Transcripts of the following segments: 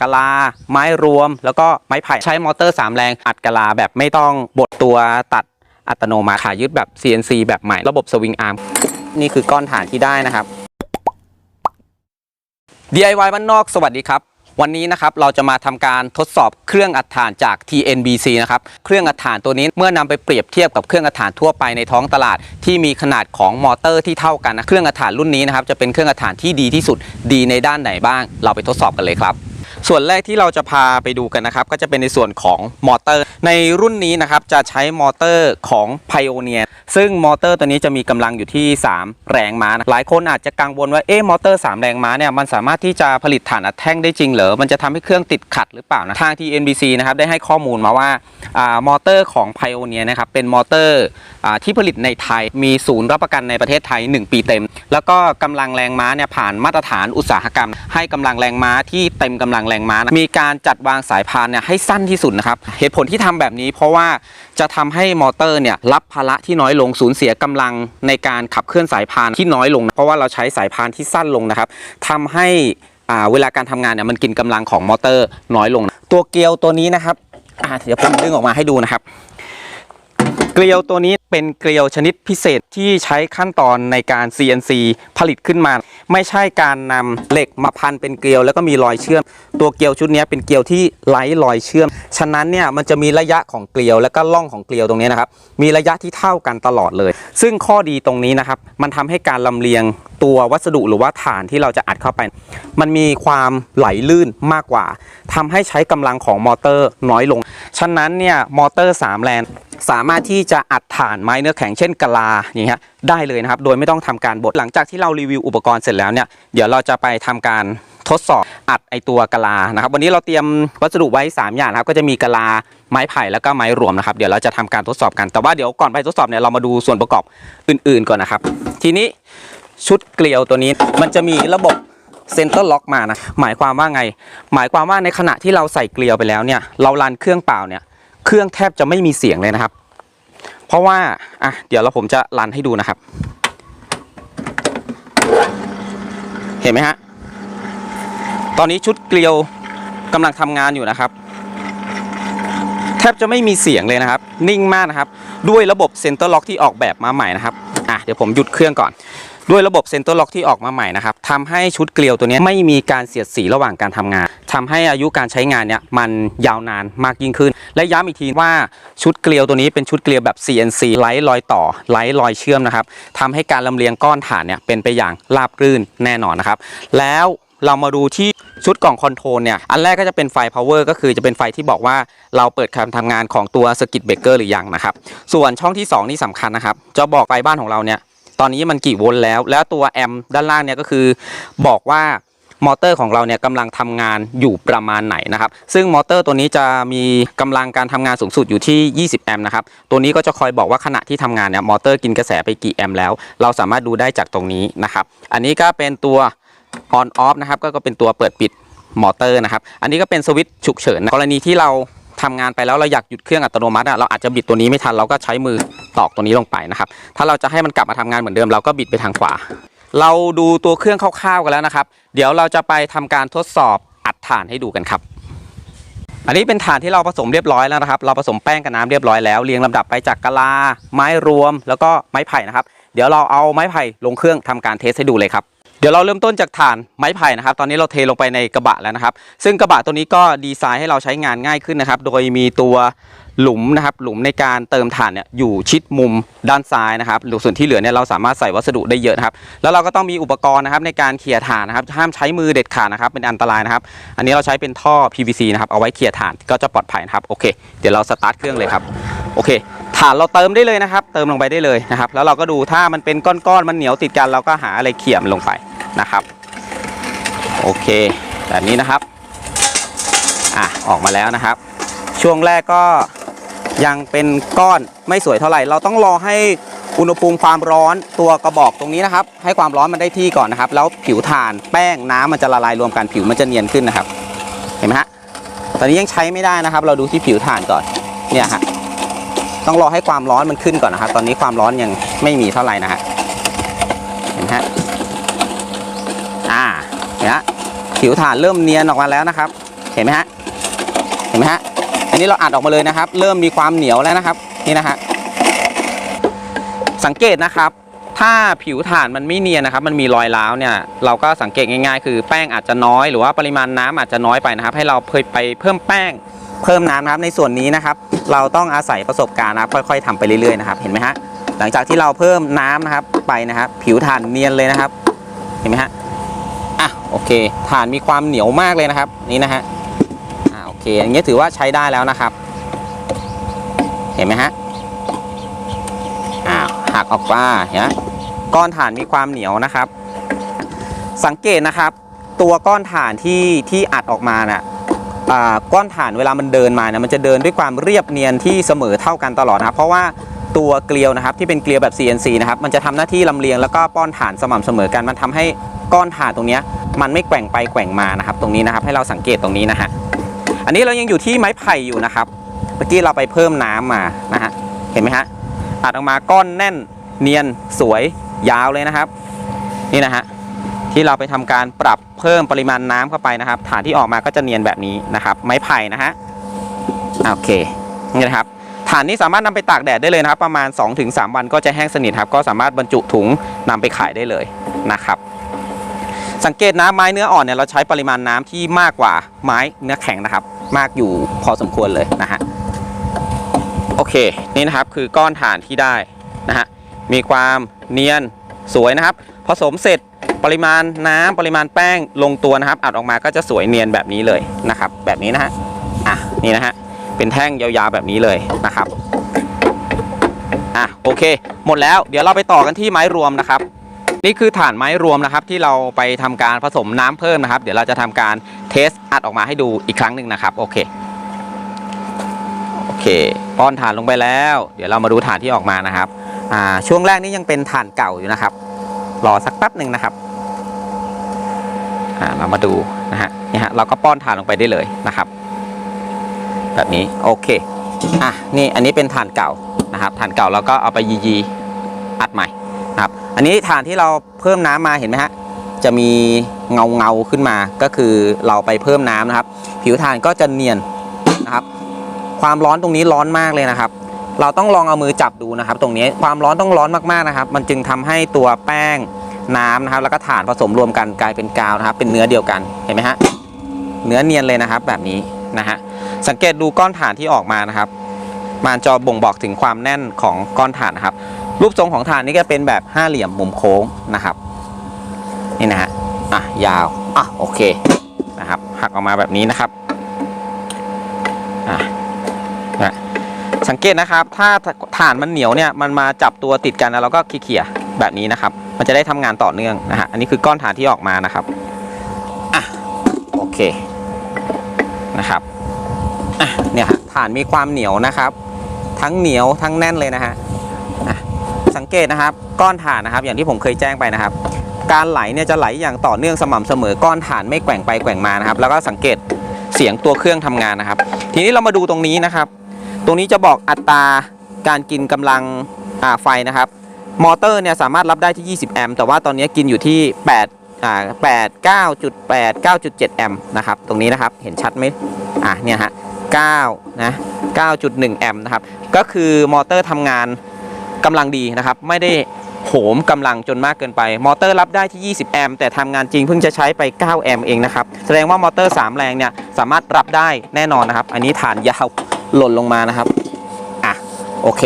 กะลา ไม้รวม แล้วก็ไม้ไผ่ใช้มอเตอร์3แรงอัดกะลาแบบไม่ต้องบดตัวตัดอัตโนมัติขายึดแบบ CNC แบบใหม่ระบบสวิงอาร์มนี่คือก้อนฐานที่ได้นะครับ DIY บ้านนอกสวัสดีครับ วันนี้นะครับเราจะมาทำการทดสอบเครื่องอัดถ่านจาก TNBC นะครับเครื่องอัดถ่านตัวนี้เมื่อนำไปเปรียบเทียบกับเครื่องอัดถ่านทั่วไปในท้องตลาด ที่มีขนาดของมอเตอร์ที่เท่ากันนะเครื่องอัดถ่านรุ่นนี้นะครับจะเป็นเครื่องอัดถ่านที่ดีที่สุดดีในด้านไหนบ้าง เราไปทดสอบกันเลยครับ ส่วนแรกที่เราจะพาไปดูกันนะครับ ก็จะเป็นในส่วนของมอเตอร์ ในรุ่นนี้นะครับจะใช้มอเตอร์ของ Pioneer ซึ่งมอเตอร์ตัวนี้จะมีกำลังอยู่ที่ 3 แรงม้านะหลายคนอาจจะกังวลว่าเอ๊ะมอเตอร์ 3 แรงม้าเนี่ยมันสามารถที่จะผลิตถ่านอัดแท่งได้จริงเหรอ มันจะทำให้เครื่องติดขัดหรือเปล่านะทาง TNBC นะครับได้ให้ข้อมูลมาว่าอ่ามอเตอร์ของ Pioneer นะครับเป็นมอเตอร์อ่าที่ผลิตในไทยมีศูนย์รับประกันในประเทศไทย 1 ปีเต็ม แล้วก็กำลังแรงม้าเนี่ยผ่านมาตรฐานอุตสาหกรรม ให้กำลังแรงม้าที่เต็มกำลังแรงม้านะมีการจัดวางสายพานเนี่ยให้สั้นที่สุดนะครับเหตุผลที่ทำแบบนี้ เพราะว่าจะทำให้มอเตอร์เนี่ยรับภาระที่น้อยลงสูญเสียกำลังในการขับเคลื่อนสายพานที่น้อยลง เพราะว่าเราใช้สายพานที่สั้นลงนะครับทำให้อ่าเวลาการทำงานเนี่ยมันกินกำลังของมอเตอร์น้อยลง ตัวเกลียวตัวนี้นะครับอ่าเดี๋ยวผมดึงออกมาให้ดูนะครับ เกลียวตัวนี้เป็นเกลียวชนิดพิเศษที่ใช้ขั้นตอนในการ CNC ผลิตขึ้นมา ไม่ใช่การนำเหล็กมาพันเป็นเกลียวแล้วก็มีรอยเชื่อม ตัวเกลียวชุดนี้เป็นเกลียวที่ไร้รอยเชื่อม ฉะนั้นเนี่ยมันจะมีระยะของเกลียวและก็ล่องของเกลียวตรงนี้นะครับมีระยะที่เท่ากันตลอดเลย ซึ่งข้อดีตรงนี้นะครับมันทำให้การลำเลียง ตัววัสดุหรือว่าฐานที่เราจะอัดเข้าไป มันมีความไหลลื่นมากกว่าทำให้ใช้กำลังของมอเตอร์น้อยลง ฉะนั้นเนี่ยมอเตอร์3แรงสามารถที่จะอัดถ่านไม้เนื้อแข็งเช่นกะลาอย่างเงี้ยได้เลยนะครับ โดยไม่ต้องทำการบดหลังจากที่เรารีวิวอุปกรณ์เสร็จแล้วเนี่ยเดี๋ยวเราจะไปทำการทดสอบอัดไอตัวกะลานะครับ วันนี้เราเตรียมวัสดุไว้ 3 อย่างนะครับ ก็จะมีกะลาไม้ไผ่แล้วก็ไม้รวมนะครับ เดี๋ยวเราจะทำการทดสอบกันแต่ว่าเดี๋ยวก่อนไปทดสอบเนี่ยเรามาดูส่วนประกอบอื่น ๆก่อนนะครับ ทีนี้ ชุดเกลียวตัวนี้ มันจะมีระบบเซ็นเตอร์ล็อกมานะหมายความว่าไง หมายความว่าในขณะที่เราใส่เกลียวไปแล้วเนี่ยเรารันเครื่องเปล่าเนี่ยเครื่องแทบจะไม่มีเสียงเลยนะครับ เพราะว่าอะเดี๋ยวเราผมจะรันให้ดูนะครับ เห็นไหมฮะตอนนี้ชุดเกลียวกำลังทำงานอยู่นะครับ แทบจะไม่มีเสียงเลยนะครับ นิ่งมากนะครับ ด้วยระบบเซ็นเตอร์ล็อกที่ออกแบบมาใหม่นะครับอะเดี๋ยวผมหยุดเครื่องก่อน ด้วยระบบเซนเตอร์ล็อกที่ออกมาใหม่นะครับทำให้ชุดเกลียวตัวนี้ไม่มีการเสียดสีระหว่างการทำงานทำให้อายุการใช้งานเนี่ยมันยาวนานมากยิ่งขึ้น และย้ำอีกทีว่าชุดเกลียวตัวนี้เป็นชุดเกลียวแบบ CNC ไร้รอยต่อไร้รอยเชื่อมนะครับทำให้การลำเลียงก้อนฐานเนี่ยเป็นไปอย่างราบรื่นแน่นอนนะครับ แล้วเรามาดูที่ชุดกล่องคอนโทรลเนี่ย อันแรกก็จะเป็นไฟ power ก็คือจะเป็นไฟที่บอกว่าเราเปิดการทำงานของตัวสกิตเบรกเกอร์หรือยังนะครับ ส่วนช่องที่ 2 นี่สำคัญนะครับ จะบอกไฟบ้านของเราเนี่ย ตอนนี้มันกี่โวลต์แล้ว แล้วตัวแอมด้านล่างเนี่ยก็คือบอกว่ามอเตอร์ของเราเนี่ยกำลังทำงานอยู่ประมาณไหนนะครับ ซึ่งมอเตอร์ตัวนี้จะมีกำลังการทำงานสูงสุดอยู่ที่ 20 แอมป์นะครับ ตัวนี้ก็จะคอยบอกว่าขณะที่ทำงานเนี่ยมอเตอร์กินกระแสไปกี่แอมป์แล้ว เราสามารถดูได้จากตรงนี้นะครับ อันนี้ก็เป็นตัว on off นะครับ ก็เป็นตัวเปิดปิดมอเตอร์นะครับ อันนี้ก็เป็นสวิตช์ฉุกเฉิน กรณีที่เรา ทำงานไปแล้วเราอยากหยุดเครื่องอัตโนมัติเราอาจจะบิดตัวนี้ไม่ทันเราก็ใช้มือตอกตัวนี้ลงไปนะครับ ถ้าเราจะให้มันกลับมาทำงานเหมือนเดิมเราก็บิดไปทางขวา เราดูตัวเครื่องคร่าวๆกันแล้วนะครับ เดี๋ยวเราจะไปทำการทดสอบอัดถ่านให้ดูกันครับอันนี้เป็นฐานที่เราผสมเรียบร้อยแล้วนะครับ เราผสมแป้งกับน้ำเรียบร้อยแล้วเรียงลำดับไปจากกะลา ไม้รวม แล้วก็ไม้ไผ่นะครับ เดี๋ยวเราเอาไม้ไผ่ลงเครื่องทำการเทสให้ดูเลยครับ เดี๋ยวเราเริ่มต้นจากฐานไม้ไผ่นะครับ ตอนนี้เราเทลงไปในกระบะแล้วนะครับ ซึ่งกระบะตัวนี้ก็ดีไซน์ให้เราใช้งานง่ายขึ้นนะครับ โดยมีตัวหลุมนะครับ หลุมในการเติมถ่านเนี่ยอยู่ชิดมุมด้านซ้ายนะครับหรือส่วนที่เหลือเนี่ยเราสามารถใส่วัสดุได้เยอะนะครับ แล้วเราก็ต้องมีอุปกรณ์นะครับในการเขี่ยถ่านนะครับ ห้ามใช้มือเด็ดขาดนะครับ เป็นอันตรายนะครับ อันนี้เราใช้เป็นท่อ PVC นะครับ เอาไว้เขี่ยถ่านก็จะปลอดภัยนะครับ โอเค เดี๋ยวเราสตาร์ทเครื่องเลยครับ โอเคฐานเราเติมได้เลยนะครับ เติมลงไปได้เลยนะครับ แล้วเราก็ดูถ้ามันเป็นก้อนๆ มันเหนียวติดกัน เราก็หาอะไรเขี่ยมลงไป นะครับ โอเค แบบนี้นะครับ อะ ออกมาแล้วนะครับ ช่วงแรกก็ยังเป็นก้อนไม่สวยเท่าไหร่ เราต้องรอให้อุณหภูมิความร้อนตัวกระบอกตรงนี้นะครับ ให้ความร้อนมันได้ที่ก่อนนะครับ แล้วผิวถ่านแป้งน้ำมันจะละลายรวมกันผิวมันจะเนียนขึ้นนะครับ เห็นไหมฮะตอนนี้ยังใช้ไม่ได้นะครับ เราดูที่ผิวถ่านก่อนเนี่ยฮะต้องรอให้ความร้อนมันขึ้นก่อนนะครับ ตอนนี้ความร้อนยังไม่มีเท่าไหร่นะฮะเห็นไหมฮะ นี่ยผิวถ่านเริ่มเนียนออกมาแล้วนะครับ เห็นไหมฮะเห็นไหมฮะอันนี้เราอัดออกมาเลยนะครับ เริ่มมีความเหนียวแล้วนะครับ นี่นะฮะสังเกตนะครับ ถ้าผิวถ่านมันไม่เนียนนะครับ มันมีรอยร้าวเนี่ย เราก็สังเกตง่ายๆ คือแป้งอาจจะน้อยหรือว่าปริมาณน้ำอาจจะน้อยไปนะครับ ให้เราเคยไปเพิ่มแป้งเพิ่มน้ำนะครับในส่วนนี้นะครับ เราต้องอาศัยประสบการณ์นะครับ ค่อยๆทำไปเรื่อยๆนะครับ เห็นไหมฮะหลังจากที่เราเพิ่มน้ำนะครับไปนะครับ ผิวถ่านเนียนเลยนะครับ เห็นไหมฮะ อะโอเคถ่านมีความเหนียวมากเลยนะครับ นี่นะฮะอ่าโอเคอย่างเงี้ยถือว่าใช้ได้แล้วนะครับ เห็นไหมฮะอ่าหักออกมาเห็นไหมก้อนถ่านมีความเหนียวนะครับ สังเกตนะครับ ตัวก้อนถ่านที่ที่อัดออกมาน่ะอ่าก้อนถ่านเวลามันเดินมานี่ยมันจะเดินด้วยความเรียบเนียนที่เสมอเท่ากันตลอดนะเพราะว่า ตัวเกลียวนะครับที่เป็นเกลียวแบบ CNC นะครับมันจะทำหน้าที่ลำเลียงแล้วก็ป้อนถ่านสม่ำเสมอกันมันทำให้ก้อนถ่านตรงนี้มันไม่แกว่งไปแกว่งมานะครับ ตรงนี้นะครับให้เราสังเกตตรงนี้นะฮะอันนี้เรายังอยู่ที่ไม้ไผ่อยู่นะครับ เมื่อกี้เราไปเพิ่มน้ำมานะฮะเห็นไหมฮะอัดออกมาก้อนแน่นเนียนสวยยาวเลยนะครับ นี่นะฮะที่เราไปทำการปรับเพิ่มปริมาณน้ำเข้าไปนะครับ ฐานที่ออกมาก็จะเนียนแบบนี้นะครับ ไม้ไผ่นะฮะโอเคนี่นะครับ ฐานนี้สามารถนำไปตากแดดได้เลยนะครับ ประมาณ 2-3 วันก็จะแห้งสนิทครับ ก็สามารถบรรจุถุงนำไปขายได้เลยนะครับ สังเกตนะไม้เนื้ออ่อนเนี่ยเราใช้ปริมาณน้ำที่มากกว่าไม้เนื้อแข็งนะครับ มากอยู่พอสมควรเลยนะฮะโอเคนี่นะครับคือก้อนฐานที่ได้นะฮะมีความเนียนสวยนะครับ ผสมเสร็จปริมาณน้ำปริมาณแป้งลงตัวนะครับ อัดออกมาก็จะสวยเนียนแบบนี้เลยนะครับ แบบนี้นะฮะอะนี่นะฮะ เป็นแท่งยาวๆแบบนี้เลยนะครับอะโอเค หมดแล้วเดี๋ยวเราไปต่อกันที่ไม้รวมนะครับ นี่คือฐานไม้รวมนะครับ ที่เราไปทำการผสมน้ำเพิ่มนะครับ เดี๋ยวเราจะทำการเทสอัดออกมาให้ดูอีกครั้งหนึ่งนะครับโอเคโอเค ป้อนฐานลงไปแล้ว เดี๋ยวเรามาดูฐานที่ออกมานะครับอ่าช่วงแรกนี่ยังเป็นฐานเก่าอยู่นะครับรอสักแป๊บหนึ่งนะครับอ่าเรามาดูนะฮะนี่ฮะเราก็ป้อนฐานลงไปได้เลยนะครับ แบบนี้โอเคอะนี่อันนี้เป็นฐานเก่านะครับฐานเก่าเราก็เอาไปยียีอัดใหม่นะครับอันนี้ฐานที่เราเพิ่มน้ำมาเห็นไหมฮะจะมีเงาเงาขึ้นมาก็คือเราไปเพิ่มน้ำนะครับ ผิวฐานก็จะเนียนนะครับ ความร้อนตรงนี้ร้อนมากเลยนะครับ เราต้องลองเอามือจับดูนะครับ ตรงนี้ความร้อนต้องร้อนมากๆนะครับ มันจึงทำให้ตัวแป้งน้ำนะครับ แล้วก็ถ่านผสมรวมกันกลายเป็นกาวนะครับ เป็นเนื้อเดียวกันเห็นไหมฮะเนื้อเนียนเลยนะครับ แบบนี้ นะฮะสังเกตดูก้อนถ่านที่ออกมานะครับมันจะบ่งบอกถึงความแน่นของก้อนถ่านนะครับ รูปทรงของถ่านนี่ก็เป็นแบบห้าเหลี่ยมมุมโค้งนะครับนี่นะฮะอะยาวอะโอเคนะครับหักออกมาแบบนี้นะครับอะนะสังเกตนะครับ ถ้าฐานมันเหนียวเนี่ยมันมาจับตัวติดกันแล้วเราก็เขี่ยๆแบบนี้นะครับ มันจะได้ทำงานต่อเนื่องนะฮะอันนี้คือก้อนฐานที่ออกมานะครับอะโอเค นะครับเนี่ยฮะฐานมีความเหนียวนะครับ ทั้งเหนียวทั้งแน่นเลยนะฮะสังเกตนะครับก้อนฐานนะครับ อย่างที่ผมเคยแจ้งไปนะครับ การไหลเนี่ยจะไหลอย่างต่อเนื่องสม่ำเสมอก้อนฐานไม่แกว่งไปแกว่งมานะครับ แล้วก็สังเกตเสียงตัวเครื่องทำงานนะครับ ทีนี้เรามาดูตรงนี้นะครับ ตรงนี้จะบอกอัตราการกินกำลังไฟนะครับ มอเตอร์เนี่ยสามารถรับได้ที่ 20 แอมป์แต่ว่าตอนนี้กินอยู่ที่ 8 อ่า8 9.8 9.7แอมป์นะครับ ตรงนี้นะครับ เห็นชัดไหมอ่าเนี่ยฮะ9นะ9.1แอมป์นะครับ ก็คือมอเตอร์ทำงานกำลังดีนะครับ ไม่ได้โหมกำลังจนมากเกินไป มอเตอร์รับได้ที่ 20 แอมป์แต่ทำงานจริงเพิ่งจะใช้ไป 9 แอมป์เองนะครับ แสดงว่ามอเตอร์ 3 แรงเนี่ยสามารถรับได้แน่นอนนะครับ อันนี้ฐานยาวหล่นลงมานะครับ อะ โอเค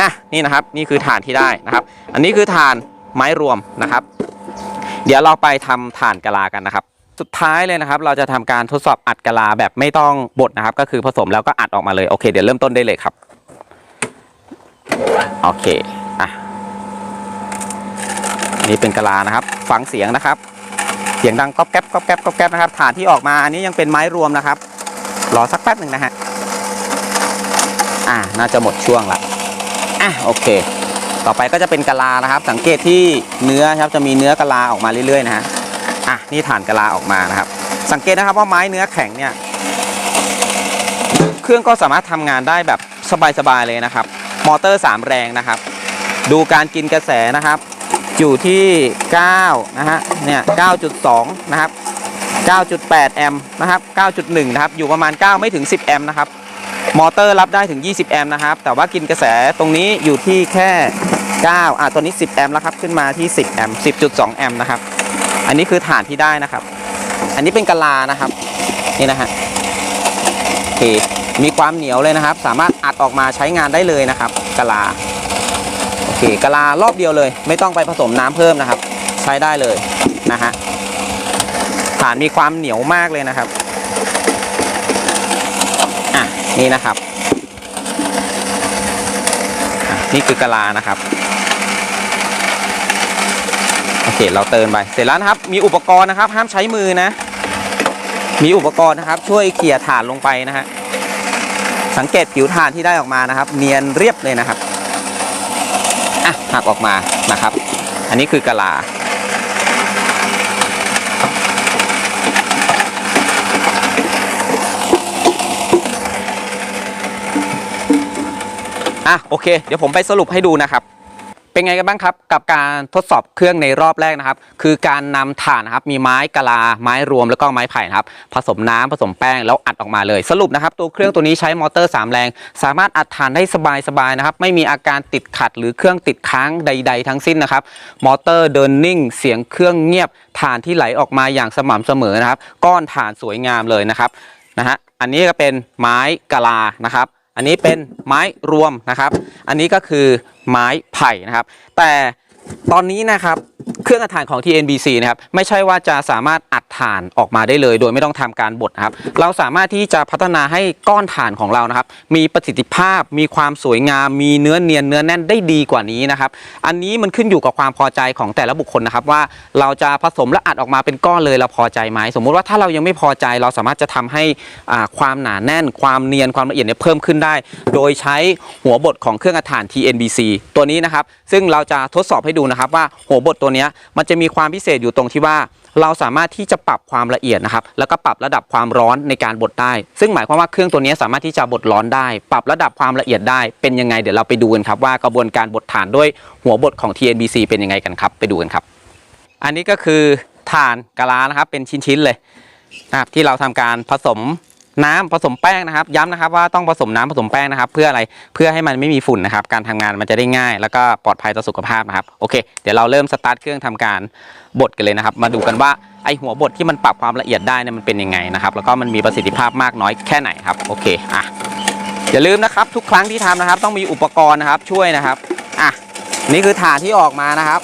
อะ นี่นะครับ นี่คือฐานที่ได้นะครับ อันนี้คือฐานไม้รวมนะครับ เดี๋ยวเราไปทำฐานกะลากันนะครับ สุดท้ายเลยนะครับ เราจะทำการทดสอบอัดกะลาแบบไม่ต้องบดนะครับ ก็คือผสมแล้วก็อัดออกมาเลยโอเคเดี๋ยวเริ่มต้นได้เลยครับโอเคอะนี่เป็นกะลานะครับ ฟังเสียงนะครับ เสียงดังก๊อบแก๊บก๊อบแก๊บก๊อบแก๊บนะครับฐานที่ออกมาอันนี้ยังเป็นไม้รวมนะครับ รอสักแป๊บหนึ่งนะฮะอ่าน่าจะหมดช่วงละอะโอเค ต่อไปก็จะเป็นกะลานะครับ สังเกตที่เนื้อครับจะมีเนื้อกะลาออกมาเรื่อยๆนะฮะอะนี่ฐานกะลาออกมานะครับ สังเกตนะครับว่าไม้เนื้อแข็งเนี่ยเครื่องก็สามารถทำงานได้แบบสบายๆเลยนะครับ มอเตอร์ 3 แรงนะครับ ดูการกินกระแสนะครับ อยู่ที่9นะฮะเนี่ย9.2 นะครับ 9.8 แอมป์นะครับ 9.1 นะครับ อยู่ประมาณ 9 ไม่ถึง 10 แอมป์นะครับ มอเตอร์รับได้ถึง 20 แอมป์นะครับ แต่ว่ากินกระแสตรงนี้อยู่ที่แค่ 9 อะตัวนี้ 10 แอมป์แล้วครับ ขึ้นมาที่ 10 แอมป์ 10.2 แอมป์นะครับ อันนี้คือฐานที่ได้นะครับ อันนี้เป็นกะลานะครับ นี่นะฮะโอเคมีความเหนียวเลยนะครับ สามารถอัดออกมาใช้งานได้เลยนะครับกะลา โอเคกะลารอบเดียวเลย ไม่ต้องไปผสมน้ำเพิ่มนะครับ ใช้ได้เลยนะฮะฐานมีความเหนียวมากเลยนะครับ นี่นะครับ นี่คือกะลานะครับโอเคเราเติมไปเสร็จแล้วนะครับ มีอุปกรณ์นะครับ ห้ามใช้มือนะ มีอุปกรณ์นะครับ ช่วยเขี่ยถ่านลงไปนะฮะสังเกตผิวถ่านที่ได้ออกมานะครับ เนียนเรียบเลยนะครับอะหักออกมานะครับ อันนี้คือกะลา อะโอเค เดี๋ยวผมไปสรุปให้ดูนะครับเป็นไงกันบ้างครับกับการทดสอบเครื่องในรอบแรกนะครับ คือการนำถ่านนะครับมีไม้กะลาไม้รวมแล้วก็ไม้ไผ่นะครับผสมน้ำผสมแป้งแล้วอัดออกมาเลย สรุปนะครับตัวเครื่องตัวนี้ใช้มอเตอร์ 3 แรง สามารถอัดถ่านได้สบายๆนะครับไม่มีอาการติดขัดหรือเครื่องติดค้างใด ๆ ทั้งสิ้นนะครับมอเตอร์เดินนิ่ง เสียงเครื่องเงียบถ่านที่ไหลออกมาอย่างสม่ำเสมอนะครับ ก้อนถ่านสวยงามเลยนะครับนะฮะอันนี้ก็เป็นไม้กะลานะครับ อันนี้เป็นไม้รวมนะครับ อันนี้ก็คือไม้ไผ่นะครับ แต่ตอนนี้นะครับ เครื่องอัดถ่านของ TNBC นะครับไม่ใช่ว่าจะสามารถอัดถ่านออกมาได้เลย โดยไม่ต้องทำการบดนะครับ เราสามารถที่จะพัฒนาให้ก้อนถ่านของเรานะครับ มีประสิทธิภาพ มีความสวยงาม มีเนื้อเนียนเนื้อแน่นได้ดีกว่านี้นะครับ อันนี้มันขึ้นอยู่กับความพอใจของแต่ละบุคคลนะครับ ว่าเราจะผสมและอัดออกมาเป็นก้อนเลยเราพอใจไหมสมมุติว่าถ้าเรายังไม่พอใจเราสามารถจะทำให้ความหนาแน่น ความเนียนความละเอียดเนี่ยเพิ่มขึ้นได้ โดยใช้หัวบดของเครื่องอัดถ่าน TNBC ตัวนี้นะครับ ซึ่งเราจะทดสอบให้ดูนะครับว่าหัวบดตัวเนี้ยมันจะมีความพิเศษอยู่ตรงที่ว่า เราสามารถที่จะปรับความละเอียดนะครับ แล้วก็ปรับระดับความร้อนในการบดได้ ซึ่งหมายความว่าเครื่องตัวนี้สามารถที่จะบดร้อนได้ ปรับระดับความละเอียดได้เป็นยังไงเดี๋ยวเราไปดูกันครับว่ากระบวนการบดถ่านด้วยหัวบดของ TNBC เป็นยังไงกันครับ ไปดูกันครับ อันนี้ก็คือถ่านกะลานะครับเป็นชิ้นๆเลยนะครับที่เราทำการผสม น้ำผสมแป้งนะครับ ย้ำนะครับว่าต้องผสมน้ำผสมแป้งนะครับ เพื่ออะไรเพื่อให้มันไม่มีฝุ่นนะครับ การทำงานมันจะได้ง่าย แล้วก็ปลอดภัยต่อสุขภาพนะครับโอเค เดี๋ยวเราเริ่มสตาร์ทเครื่องทำการบดกันเลยนะครับ มาดูกันว่าไอหัวบดที่มันปรับความละเอียดได้เนี่ยมันเป็นยังไงนะครับ แล้วก็มันมีประสิทธิภาพมากน้อยแค่ไหนครับโอเคอะอย่าลืมนะครับ ทุกครั้งที่ทำนะครับ ต้องมีอุปกรณ์นะครับช่วยนะครับอะนี่คือฐานที่ออกมานะครับ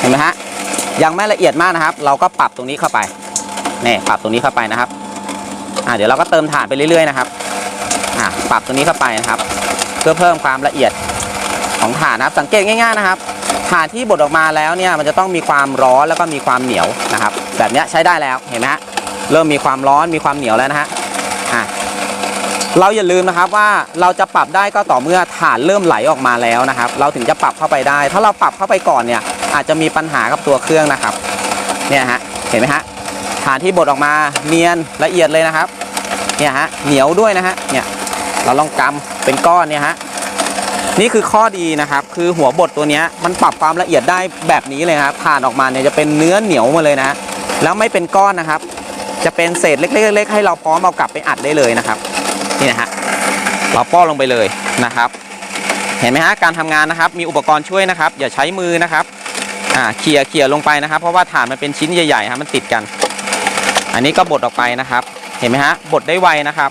เห็นไหมฮะยังไม่ละเอียดมากนะครับ เราก็ปรับตรงนี้เข้าไป นี่ปรับตรงนี้เข้าไปนะครับอ่าเดี๋ยวเราก็เติมถ่านไปเรื่อยๆนะครับอ่าปรับตรงนี้เข้าไปนะครับ เพื่อเพิ่มความละเอียดของถ่านนะครับ สังเกตง่าย ๆนะครับถ่านที่บดออกมาแล้วเนี่ยมันจะต้องมีความร้อนแล้วก็มีความเหนียวนะครับ แบบนี้ใช้ได้แล้วเห็นไหมฮะเริ่มมีความร้อนมีความเหนียวแล้วนะฮะอ่าเราอย่าลืมนะครับว่าเราจะปรับได้ก็ต่อเมื่อถ่านเริ่มไหลออกมาแล้วนะครับ เราถึงจะปรับเข้าไปได้ ถ้าเราปรับเข้าไปก่อนเนี่ยอาจจะมีปัญหากับตัวเครื่องนะครับ เนี่ยฮะเห็นไหมฮะ ฐานที่บดออกมาเนียนละเอียดเลยนะครับเนี่ยฮะเหนียวด้วยนะฮะเนี่ยเราลองกำเป็นก้อนเนี่ยฮะนี่คือข้อดีนะครับ คือหัวบดตัวนี้มันปรับความละเอียดได้แบบนี้เลยครับถ่านออกมาเนี่ยจะเป็นเนื้อเหนียวมาเลยนะ แล้วไม่เป็นก้อนนะครับ จะเป็นเศษเล็กๆๆให้เราพร้อมเอากลับไปอัดได้เลยนะครับ นี่นะฮะเราป้อนลงไปเลยนะครับ เห็นไหมฮะการทำงานนะครับ มีอุปกรณ์ช่วยนะครับ อย่าใช้มือนะครับอ่าเขี่ยเขี่ยลงไปนะครับ เพราะว่าฐานมันเป็นชิ้นใหญ่ๆครับมันติดกัน อันนี้ก็บดออกไปนะครับ เห็นไหมฮะบดได้ไวนะครับ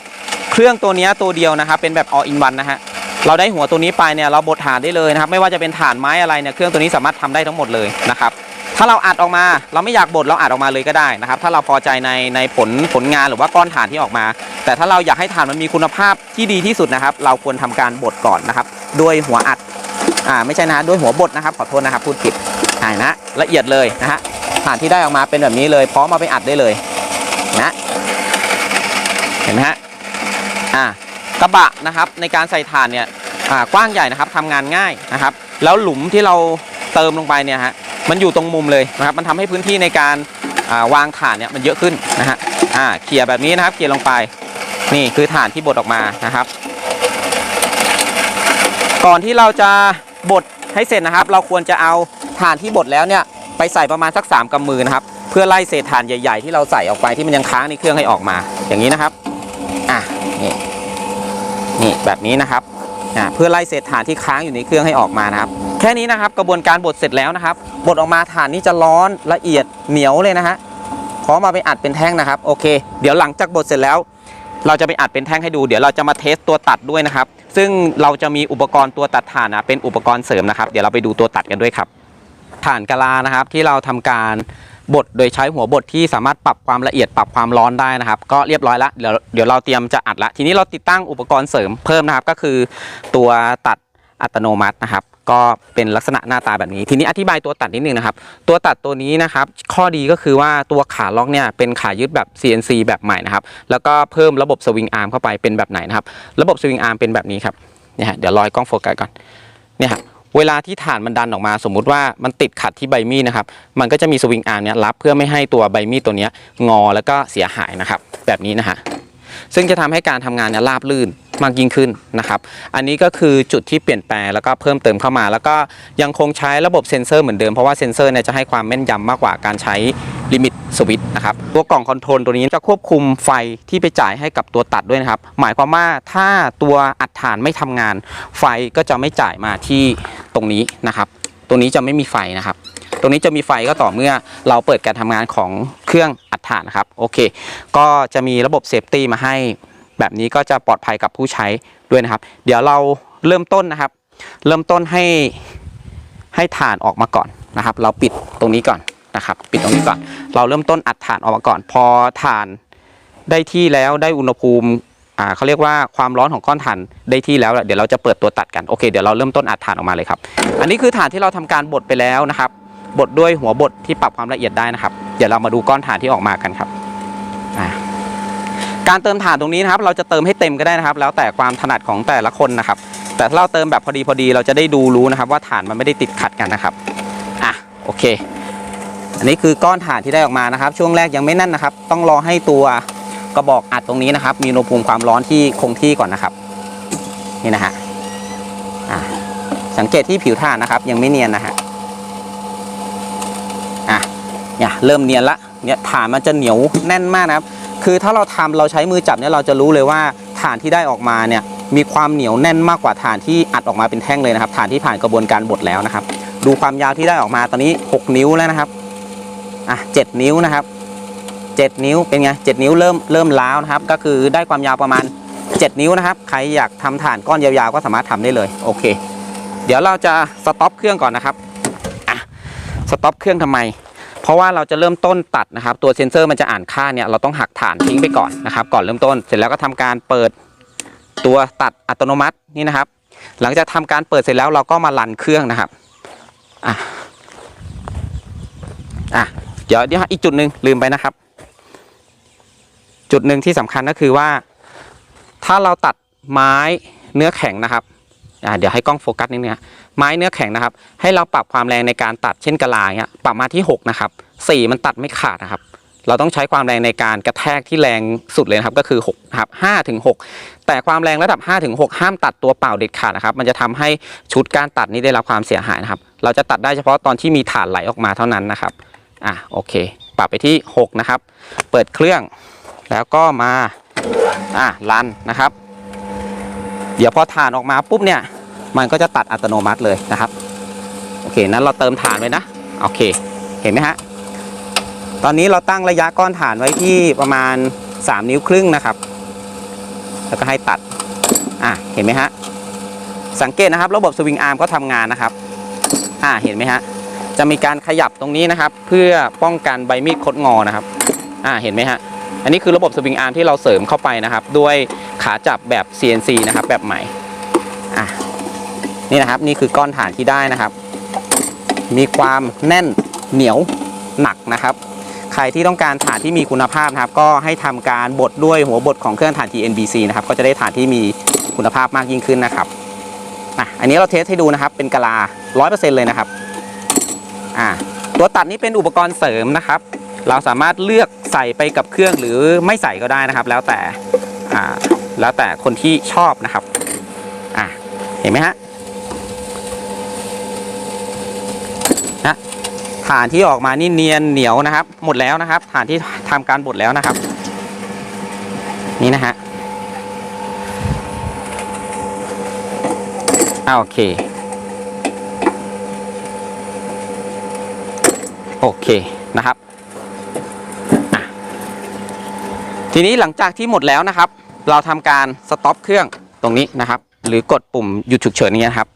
เครื่องตัวนี้ตัวเดียวนะครับ เป็นแบบ all in one นะฮะเราได้หัวตัวนี้ไปเนี่ยเราบดฐานได้เลยนะครับ ไม่ว่าจะเป็นฐานไม้อะไรเนี่ยเครื่องตัวนี้สามารถทำได้ทั้งหมดเลยนะครับถ้าเราอัดออกมาเราไม่อยากบดเราอัดออกมาเลยก็ได้นะครับ ถ้าเราพอใจในในผลผลงานหรือว่าก้อนฐานที่ออกมา แต่ถ้าเราอยากให้ฐานมันมีคุณภาพที่ดีที่สุดนะครับ เราควรทำการบดก่อนนะครับ ด้วยหัวอัดอ่าไม่ใช่นะด้วยหัวบดนะครับ ขอโทษนะครับพูดผิดอ่านะละเอียดเลยนะฮะฐานที่ได้ออกมาเป็นแบบนี้เลยพร้อมเอาไปอัดได้เลย เห็นไหมฮะอ่ากระบะนะครับในการใส่ถ่านเนี่ยอ่ากว้างใหญ่นะครับทำงานง่ายนะครับ แล้วหลุมที่เราเติมลงไปเนี่ยฮะมันอยู่ตรงมุมเลยนะครับ มันทำให้พื้นที่ในการอ่าวางถ่านเนี่ยมันเยอะขึ้นนะฮะอ่าเขี่ยแบบนี้นะครับเขี่ยลงไป นี่คือถ่านที่บดออกมานะครับ ก่อนที่เราจะบดให้เสร็จนะครับ เราควรจะเอาถ่านที่บดแล้วเนี่ยไปใส่ประมาณสัก3กำมือนะครับ เพื่อไล่เศษถ่านใหญ่ ๆ ที่เราใส่ออกไปที่มันยังค้างในเครื่องให้ออกมา อย่างนี้นะครับ อะนี่นี่แบบนี้นะครับอะเพื่อไล่เศษถ่านที่ค้างอยู่ในเครื่องให้ออกมานะครับ แค่นี้นะครับกระบวนการบดเสร็จแล้วนะครับ บดออกมาถ่านนี้จะร้อนละเอียดเหนียวเลยนะฮะพร้อมาไปอัดเป็นแท่งนะครับโอเค เดี๋ยวหลังจากบดเสร็จแล้ว เราจะไปอัดเป็นแท่งให้ดู เดี๋ยวเราจะมาเทสตัวตัดด้วยนะครับ ซึ่งเราจะมีอุปกรณ์ตัวตัดถ่านนะเป็นอุปกรณ์เสริมนะครับ เดี๋ยวเราไปดูตัวตัดกันด้วยครับถ่านกะลานะครับที่เราทำการ บดโดยใช้หัวบดที่สามารถปรับความละเอียดปรับความร้อนได้นะครับ ก็เรียบร้อยละเดี๋ยวเดี๋ยวเราเตรียมจะอัดละ ทีนี้เราติดตั้งอุปกรณ์เสริมเพิ่มนะครับ ก็คือตัวตัดอัตโนมัตินะครับ ก็เป็นลักษณะหน้าตาแบบนี้ ทีนี้อธิบายตัวตัดนิดนึงนะครับ ตัวตัดตัวนี้นะครับ ข้อดีก็คือว่าตัวขาล็อกเนี่ยเป็นขายึดแบบ CNC แบบใหม่นะครับ แล้วก็เพิ่มระบบสวิงอาร์มเข้าไปเป็นแบบไหนนะครับ ระบบสวิงอาร์มเป็นแบบนี้ครับเนี่ยฮะเดี๋ยวลอยกล้องโฟกัสก่อนเนี่ยฮะ เวลาที่ฐานมันดันออกมา สมมุติว่ามันติดขัดที่ใบมีดนะครับ มันก็จะมีสวิงอาร์มเนี่ยรับเพื่อไม่ให้ตัวใบมีดตัวเนี้ยงอแล้วก็เสียหายนะครับ แบบนี้นะฮะซึ่งจะทำให้การทำงานเนี่ยราบลื่น มากยิ่งขึ้นนะครับ อันนี้ก็คือจุดที่เปลี่ยนแปลงแล้วก็เพิ่มเติมเข้ามา แล้วก็ยังคงใช้ระบบเซ็นเซอร์เหมือนเดิม เพราะว่าเซ็นเซอร์เนี่ยจะให้ความแม่นยำมากกว่าการใช้ลิมิตสวิตช์นะครับ ตัวกล่องคอนโทรลตัวนี้จะควบคุมไฟที่ไปจ่ายให้กับตัวตัดด้วยนะครับ หมายความว่าถ้าตัวอัดฐานไม่ทำงาน ไฟก็จะไม่จ่ายมาที่ตรงนี้นะครับตรงนี้จะไม่มีไฟนะครับ ตรงนี้จะมีไฟก็ต่อเมื่อเราเปิดการทำงานของเครื่องอัดถ่านนะครับ โอเค ก็จะมีระบบเซฟตี้มาให้ แบบนี้ก็จะปลอดภัยกับผู้ใช้ด้วยนะครับ เดี๋ยวเราเริ่มต้นนะครับ เริ่มต้นให้ให้ถ่านออกมาก่อนนะครับ เราปิดตรงนี้ก่อนนะครับ ปิดตรงนี้ก่อน เราเริ่มต้นอัดถ่านออกมาก่อน พอถ่านได้ที่แล้วได้อุณหภูมิอ่าเขาเรียกว่าความร้อนของก้อนถ่านได้ที่แล้วเดี๋ยวเราจะเปิดตัวตัดกันโอเคเดี๋ยวเราเริ่มต้นอัดถ่านออกมาเลยครับ อันนี้คือถ่านที่เราทำการบดไปแล้วนะครับบดด้วยหัวบดที่ปรับความละเอียดได้นะครับ เดี๋ยวเรามาดูก้อนถ่านที่ออกมากันครับอ่า การเติมถ่านตรงนี้นะครับ เราจะเติมให้เต็มก็ได้นะครับ แล้วแต่ความถนัดของแต่ละคนนะครับ แต่ถ้าเราเติมแบบพอดีพอดีเราจะได้ดูรู้นะครับ ว่าถ่านมันไม่ได้ติดขัดกันนะครับอะโอเค อันนี้คือก้อนถ่านที่ได้ออกมานะครับ ช่วงแรกยังไม่แน่นนะครับ ต้องรอให้ตัวกระบอกอัดตรงนี้นะครับ มีอุณหภูมิความร้อนที่คงที่ก่อนนะครับ นี่นะฮะอะสังเกตที่ผิวถ่านนะครับ ยังไม่เนียนนะฮะอะเนี่ยเริ่มเนียนละเนี่ยฐานมันจะเหนียวแน่นมากนะครับ คือถ้าเราทำเราใช้มือจับเนี่ยเราจะรู้เลยว่าฐานที่ได้ออกมาเนี่ยมีความเหนียวแน่นมากกว่าฐานที่อัดออกมาเป็นแท่งเลยนะครับฐานที่ผ่านกระบวนการบดแล้วนะครับ ดูความยาวที่ได้ออกมาตอนนี้ 6 นิ้วแล้วนะครับอะ7นิ้วนะครับ7 นิ้วเป็นไง7นิ้วเริ่มเริ่มล้าวนะครับ ก็คือได้ความยาวประมาณ 7 นิ้วนะครับ ใครอยากทำฐานก้อนยาวๆก็สามารถทำได้เลยโอเค เดี๋ยวเราจะสต็อปเครื่องก่อนนะครับอะสต็อปเครื่องทำไม เพราะว่าเราจะเริ่มต้นตัดนะครับตัวเซ็นเซอร์มันจะอ่านค่าเนี่ยเราต้องหักฐานทิ้งไปก่อนนะครับก่อนเริ่มต้นเสร็จแล้วก็ทำการเปิดตัวตัดอัตโนมัตินี่นะครับ หลังจากทำการเปิดเสร็จแล้วเราก็มาลันเครื่องนะครับอะอะเดี๋ยวเดี๋ยวอีกจุดหนึ่งลืมไปนะครับ จุดหนึ่งที่สำคัญก็คือว่า ถ้าเราตัดไม้เนื้อแข็งนะครับ อ่าเดี๋ยวให้กล้องโฟกัสนิดนึงนะไม้เนื้อแข็งนะครับ ให้เราปรับความแรงในการตัดเช่นกะลาเนี่ยปรับมาที่ 6 นะครับ 4 มันตัดไม่ขาดนะครับ เราต้องใช้ความแรงในการกระแทกที่แรงสุดเลยนะครับก็คือ6นะครับ5ถึง6แต่ความแรงระดับ5ถึง6ห้ามตัดตัวเปล่าเด็ดขาดนะครับ มันจะทำให้ชุดการตัดนี้ได้รับความเสียหายนะครับ เราจะตัดได้เฉพาะตอนที่มีถานไหลออกมาเท่านั้นนะครับอะโอเค ปรับไปที่ 6 นะครับ เปิดเครื่องแล้วก็มาอะรันนะครับ เดี๋ยวพอถ่านออกมาปุ๊บเนี่ย มันก็จะตัดอัตโนมัติเลยนะครับ โอเค นั้นเราเติมถ่านไว้นะ โอเค เห็นไหมฮะ ตอนนี้เราตั้งระยะก้อนถ่านไว้ที่ประมาณ 3 นิ้วครึ่งนะครับ แล้วก็ให้ตัด อะ เห็นไหมฮะ สังเกตนะครับ ระบบสวิงอาร์มก็ทำงานนะครับ อ่า เห็นไหมฮะ จะมีการขยับตรงนี้นะครับ เพื่อป้องกันใบมีดคดงอนะครับ อ่า เห็นไหมฮะ อันนี้คือระบบสวิงอาร์มที่เราเสริมเข้าไปนะครับ ด้วยขาจับแบบ CNC นะครับ แบบใหม่อะนี่นะครับนี่คือก้อนถ่านที่ได้นะครับ มีความแน่นเหนียวหนักนะครับใครที่ต้องการถ่านที่มีคุณภาพนะครับ ก็ให้ทำการบดด้วยหัวบดของเครื่องถ่าน TNBC นะครับก็จะได้ถ่านที่มีคุณภาพมากยิ่งขึ้นนะครับอะอันนี้เราเทสให้ดูนะครับ เป็นกะลา100%เลยนะครับอ่าตัวตัดนี้เป็นอุปกรณ์เสริมนะครับ เราสามารถเลือกใส่ไปกับเครื่องหรือไม่ใส่ก็ได้นะครับ แล้วแต่แล้วแต่คนที่ชอบนะครับอะเห็นไหมฮะนะฐานที่ออกมานี่เนียนเหนียวนะครับ หมดแล้วนะครับฐานที่ทำการบดแล้วนะครับ นี่นะฮะอาโอเค โอเคนะครับอะ ทีนี้หลังจากที่หมดแล้วนะครับ เราทำการสต็อปเครื่องตรงนี้นะครับ หรือกดปุ่มหยุดฉุกเฉินอย่างเงี้ยครับ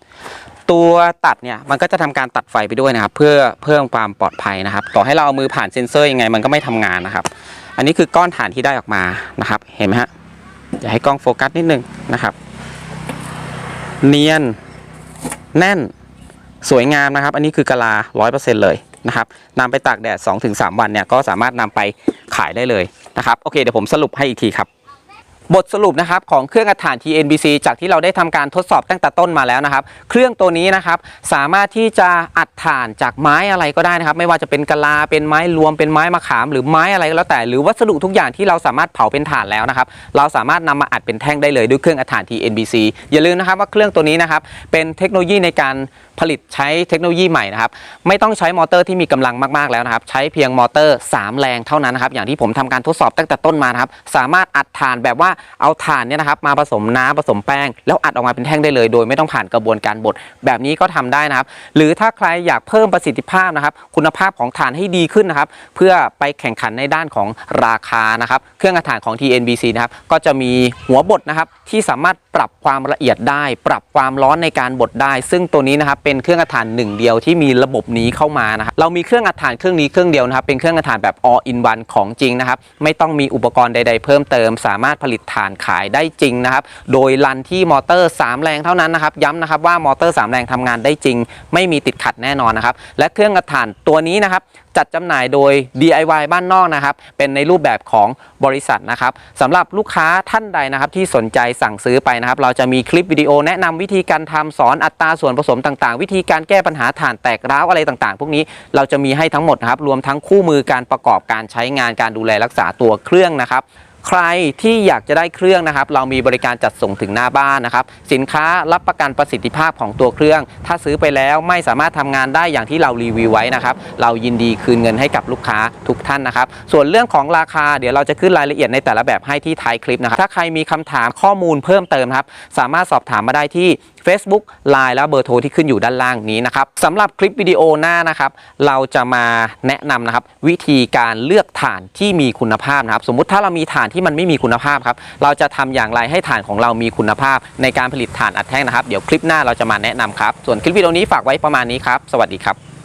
ตัวตัดเนี่ยมันก็จะทำการตัดไฟไปด้วยนะครับ เพื่อเพิ่มความปลอดภัยนะครับ ต่อให้เราเอามือผ่านเซ็นเซอร์ยังไงมันก็ไม่ทำงานนะครับ อันนี้คือก้อนฐานที่ได้ออกมานะครับ เห็นไหมฮะอยาให้กล้องโฟกัสนิดนึงนะครับ เนียนแน่นสวยงามนะครับ อันนี้คือกะลา100%เลย นะครับนำไปตากแดด 2-3 วันเนี่ยก็สามารถนำไปขายได้เลยนะครับโอเคเดี๋ยวผมสรุปให้อีกทีครับบทสรุปนะครับของเครื่องอัดถ่าน TNBC จากที่เราได้ทำการทดสอบตั้งแต่ต้นมาแล้วนะครับ เครื่องตัวนี้นะครับสามารถที่จะอัดถ่านจากไม้อะไรก็ได้นะครับ ไม่ว่าจะเป็นกะลาเป็นไม้รวมเป็นไม้มะขาม หรือไม้อะไรก็แล้วแต่หรือวัสดุทุกอย่างที่เราสามารถเผาเป็นถ่านแล้วนะครับเราสามารถนำมาอัดเป็นแท่งได้เลยด้วยเครื่องอัดถ่าน TNBC อย่าลืมนะครับว่าเครื่องตัวนี้นะครับเป็นเทคโนโลยีในการ ผลิตใช้เทคโนโลยีใหม่นะครับไม่ต้องใช้มอเตอร์ที่มีกำลังมากๆแล้วนะครับใช้เพียงมอเตอร์ 3 แรงเท่านั้นนะครับอย่างที่ผมทำการทดสอบตั้งแต่ต้นมานะครับสามารถอัดถ่านแบบว่าเอาถ่านเนี่ยนะครับมาผสมน้ำผสมแป้ง แล้วอัดออกมาเป็นแท่งได้เลย โดยไม่ต้องผ่านกระบวนการบดแบบนี้ก็ทำได้นะครับหรือถ้าใครอยากเพิ่มประสิทธิภาพนะครับคุณภาพของถ่านให้ดีขึ้นนะครับเพื่อไปแข่งขันในด้านของราคานะครับเครื่องอัดถ่านของ TNBC นะครับก็จะมีหัวบดนะครับที่สามารถปรับความละเอียดได้ ปรับความร้อนในการบดได้ ซึ่งตัวนี้นะครับเป็นเครื่องอัดถ่านหนึ่งเดียวที่มีระบบนี้เข้ามานะครับเรามีเครื่องอัดถ่านเครื่องนี้เครื่องเดียวนะครับเป็นเครื่องอัดถ่านแบบ all in one ของจริงนะครับไม่ต้องมีอุปกรณ์ใด ๆ เพิ่มเติม สามารถผลิตถ่านขายได้จริงนะครับโดยรันที่มอเตอร์ 3 แรงเท่านั้นนะครับย้ำนะครับว่ามอเตอร์ 3 แรงทำงานได้จริง ไม่มีติดขัดแน่นอนนะครับและเครื่องอัดถ่านตัวนี้นะครับ จัดจำหน่ายโดย DIY บ้านนอกนะครับ เป็นในรูปแบบของบริษัทนะครับสำหรับลูกค้าท่านใดนะครับ ที่สนใจสั่งซื้อไปนะครับ เราจะมีคลิปวิดีโอแนะนำวิธีการทำสอนอัตราส่วนผสมต่างๆ วิธีการแก้ปัญหาฐานแตกร้าวอะไรต่างๆ พวกนี้เราจะมีให้ทั้งหมดนะครับรวมทั้งคู่มือการประกอบการใช้งานการดูแลรักษาตัวเครื่องนะครับ ใครที่อยากจะได้เครื่องนะครับ เรามีบริการจัดส่งถึงหน้าบ้านนะครับ สินค้ารับประกันประสิทธิภาพของตัวเครื่อง ถ้าซื้อไปแล้วไม่สามารถทำงานได้อย่างที่เรารีวิวไว้นะครับ เรายินดีคืนเงินให้กับลูกค้าทุกท่านนะครับ ส่วนเรื่องของราคาเดี๋ยวเราจะขึ้นรายละเอียดในแต่ละแบบให้ที่ท้ายคลิปนะครับ ถ้าใครมีคำถามข้อมูลเพิ่มเติมครับ สามารถสอบถามมาได้ที่ Facebook Line และเบอร์โทรที่ขึ้นอยู่ด้านล่างนี้นะครับสำหรับคลิปวิดีโอหน้านะครับ เราจะมาแนะนำนะครับวิธีการเลือกถ่านที่มีคุณภาพนะครับ สมมุติถ้าเรามีถ่านที่มันไม่มีคุณภาพครับเราจะทำอย่างไรให้ถ่านของเรามีคุณภาพ ในการผลิตถ่านอัดแท่งนะครับ เดี๋ยวคลิปหน้าเราจะมาแนะนำครับส่วนคลิปวิดีโอนี้ฝากไว้ประมาณนี้ครับสวัสดีครับ